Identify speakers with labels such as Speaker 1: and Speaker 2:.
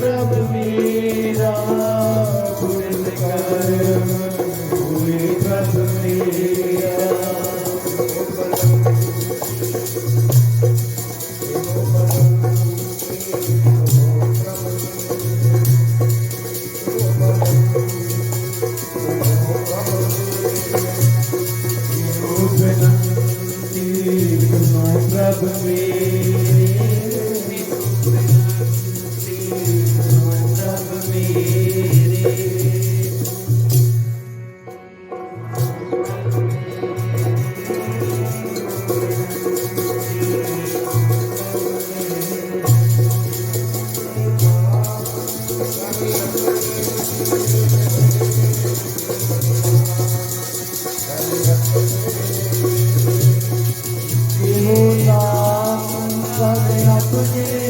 Speaker 1: ਪ੍ਰਭ ਮੇਰਾ ਗੁਣ ਕਰ ਹੋਏ ਪ੍ਰਭ ਮੇਰਾ। ਪ੍ਰਭ ਮੇਰੇ। yeah